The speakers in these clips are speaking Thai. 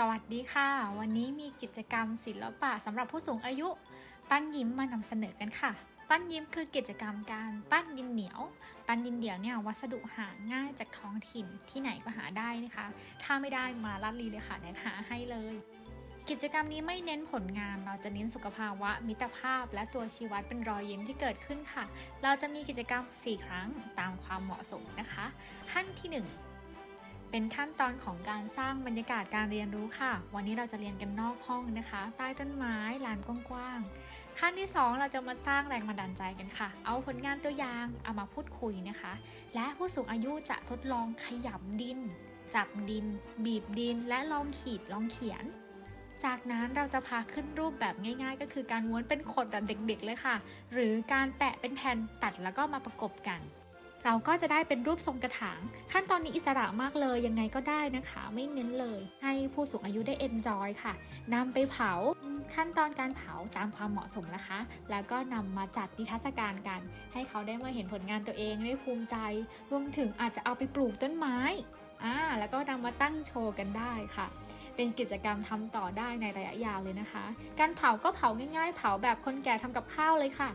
สวัสดีค่ะ วันนี้มีกิจกรรมศิลปะสำหรับผู้สูงอายุ ปั้นยิ้มมานำเสนอกันค่ะ ปั้นยิ้มคือกิจกรรมการปั้นดินเหนียว ปั้นดินเหนียวเนี่ยวัสดุหาง่ายจากท้องถิ่นที่ไหนก็หาได้นะคะ ถ้าไม่ได้มาลัดลีเลยค่ะแนะหาให้เลย กิจกรรมนี้ไม่เน้นผลงาน เราจะเน้นสุขภาวะ มิตรภาพ และตัวชีวัดเป็นรอยยิ้มที่เกิดขึ้นค่ะ เราจะมีกิจกรรม 4 ครั้งตามความเหมาะสมนะคะ ขั้นที่ 1 เป็นขั้นตอนของการสร้างบรรยากาศการเรียนรู้ค่ะ วันนี้เราจะเรียนกันนอกห้องนะคะ ใต้ต้นไม้ลานกว้างๆ ขั้นที่ 2 เราจะมาสร้างแรงบันดาลใจกันค่ะ เอาผลงานตัวอย่างเอามาพูดคุยนะคะ และผู้สูงอายุจะทดลองขยำดิน จับดิน บีบดิน และลองขีดลองเขียนจากนั้นเราจะพาขึ้นรูปแบบง่ายๆ ก็คือการม้วนเป็นขดแบบเด็กๆเลยค่ะ หรือการแปะเป็นแผ่นตัดแล้วก็มาประกบกัน เราก็จะได้เป็นรูปทรงกระถาง ขั้นตอนนี้อิสระมากเลยยังไงก็ได้นะคะ ไม่เน้นเลย ให้ผู้สูงอายุได้เอนจอยค่ะนำไปเผาขั้นตอนการเผาตามความเหมาะสมนะคะ แล้วก็นำมาจัดนิทรรศการกัน ให้เขาได้มาเห็นผลงานตัวเองได้ภูมิใจ รวมถึงอาจจะเอาไปปลูกต้นไม้อ่าแล้วก็นำมาตั้งโชว์กันได้ค่ะเป็นกิจกรรมทำต่อได้ในระยะยาวเลยนะคะ การเผาก็เผาง่ายๆ เผาแบบคนแก่ทำกับข้าวเลยค่ะ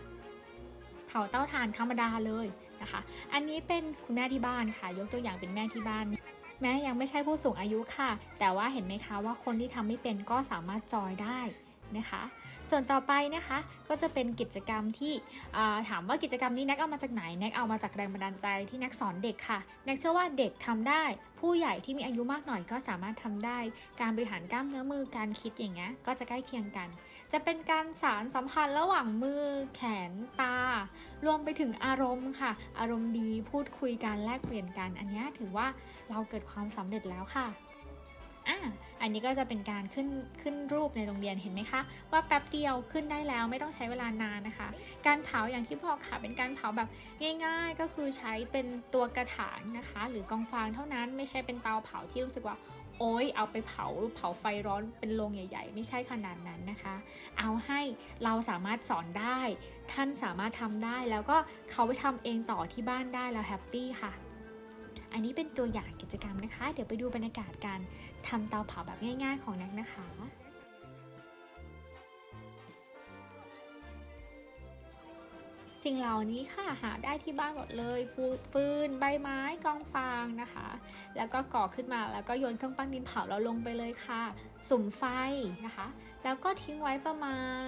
เผาเต้าถ่านธรรมดาเลยนะคะ อันนี้เป็นคุณแม่ที่บ้านค่ะ ยกตัวอย่างเป็นแม่ที่บ้าน แม้ยังไม่ใช่ผู้สูงอายุค่ะ แต่ว่าเห็นไหมคะว่าคนที่ทำไม่เป็นก็สามารถจอยได้ นะคะ ส่วนต่อไปนะคะก็จะเป็นกิจกรรมที่ถามว่ากิจกรรมนี้แน็กเอามาจากไหนแน็กเอามาจากแรงบันดาลใจที่แน็กสอนเด็กค่ะแน็กเชื่อว่าเด็กทำได้ ผู้ใหญ่ที่มีอายุมากหน่อยก็สามารถทำได้ การบริหารกล้ามเนื้อมือการคิดอย่างเงี้ยก็จะใกล้เคียงกัน จะเป็นการสารสัมพันธ์ระหว่างมือ แขนตา รวมไปถึงอารมณ์ค่ะ อารมณ์ดีพูดคุยกันแลกเปลี่ยนกันอันนี้ถือว่าเราเกิดความสำเร็จแล้วค่ะ อะอันนี้ก็จะเป็นการขึ้นขึ้นรูปในโรงเรียนเห็นไหมคะ ว่าแป๊บเดียวขึ้นได้แล้วไม่ต้องใช้เวลานานนะคะ การเผาอย่างที่บอกค่ะเป็นการเผาแบบง่าย ๆ ก็คือใช้เป็นตัวกระถางนะคะ หรือกองฟางเท่านั้นไม่ใช่เป็นเตาเผาที่รู้สึกว่าโอ๊ยเอาไปเผาเผาไฟร้อนเป็นโรงใหญ่ ๆ ไม่ใช่ขนาดนั้นนะคะ เอาให้เราสามารถสอนได้ ท่านสามารถทำได้แล้วก็เขาไปทำเองต่อที่บ้านได้แล้วแฮปปี้ค่ะ อันนี้เป็นตัวอย่างกิจกรรมนะคะ เดี๋ยวไปดูบรรยากาศการทำเตาเผาแบบง่าย ๆ ของนักนะคะสิ่งเหล่านี้ค่ะหาได้ที่บ้านหมดเลยฟูฟืนใบไม้กองฟางนะคะ แล้วก็ก่อขึ้นมาแล้วก็โยนเครื่องปั้นดินเผาแล้วลงไปเลยค่ะสุ่มไฟนะคะ แล้วก็ทิ้งไว้ประมาณ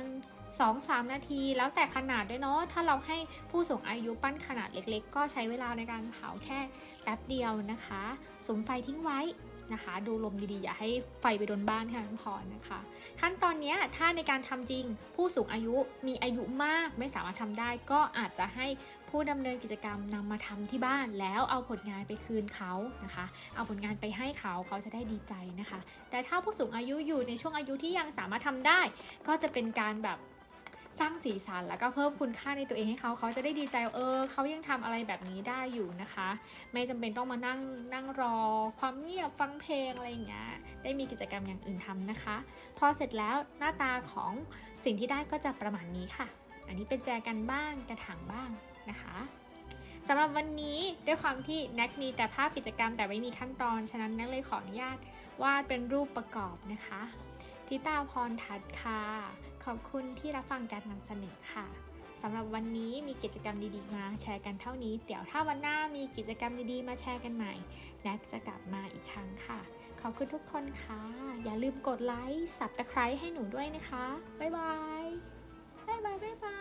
2-3 นาที แล้วแต่ขนาดด้วยเนาะ ถ้าเราให้ผู้สูงอายุปั้นขนาดเล็กๆ ก็ใช้เวลาในการเผาแค่แป๊บเดียวนะคะ สุ่มไฟทิ้งไว้นะคะ ดูลมดีๆ อย่าให้ไฟไปโดนบ้านแค่นั้นพอนะคะ ขั้นตอนนี้ถ้าในการทำจริง ผู้สูงอายุมีอายุมากไม่สามารถทำได้ ก็อาจจะให้ ผู้ดำเนินกิจกรรมนำมาทำที่บ้านแล้วเอาผลงานไปคืนเขานะคะ เอาผลงานไปให้เขาเขาจะได้ดีใจนะคะ แต่ถ้าผู้สูงอายุอยู่ในช่วงอายุที่ยังสามารถทำได้ ก็จะเป็นการแบบสร้างสีสันแล้วก็เพิ่มคุณค่าในตัวเองให้เขาเขาจะได้ดีใจเออเขายังทำอะไรแบบนี้ได้อยู่นะคะ ไม่จำเป็นต้องมานั่งนั่งรอ ความเงียบฟังเพลงอะไรอย่างเงี้ยได้มีกิจกรรมอย่างอื่นทำนะคะ พอเสร็จแล้วหน้าตาของสิ่งที่ได้ก็จะประมาณนี้ค่ะ อันนี้เป็นแจกันบ้างกระถางบ้างนะคะสำหรับวันนี้ด้วยความที่น็กมีแต่ภาพกิจกรรมแต่ไม่มีขั้นตอน ฉะนั้นน็กเลยขออนุญาตวาดเป็นรูปประกอบนะคะทิตาพรทัศน์ค่ะ ขอบคุณที่รับฟังการนำเสนอค่ะสำหรับวันนี้มีกิจกรรมดีๆมาแชร์กันเท่านี้ เดี๋ยวถ้าวันหน้ามีกิจกรรมดีๆมาแชร์กันใหม่แน็กจะกลับมาอีกครั้งค่ะ ขอบคุณทุกคนค่ะ อย่าลืมกดไลค์สับตะไคร้ให้หนูด้วยนะคะ บ๊ายบาย บ๊ายบาย บ๊ายบาย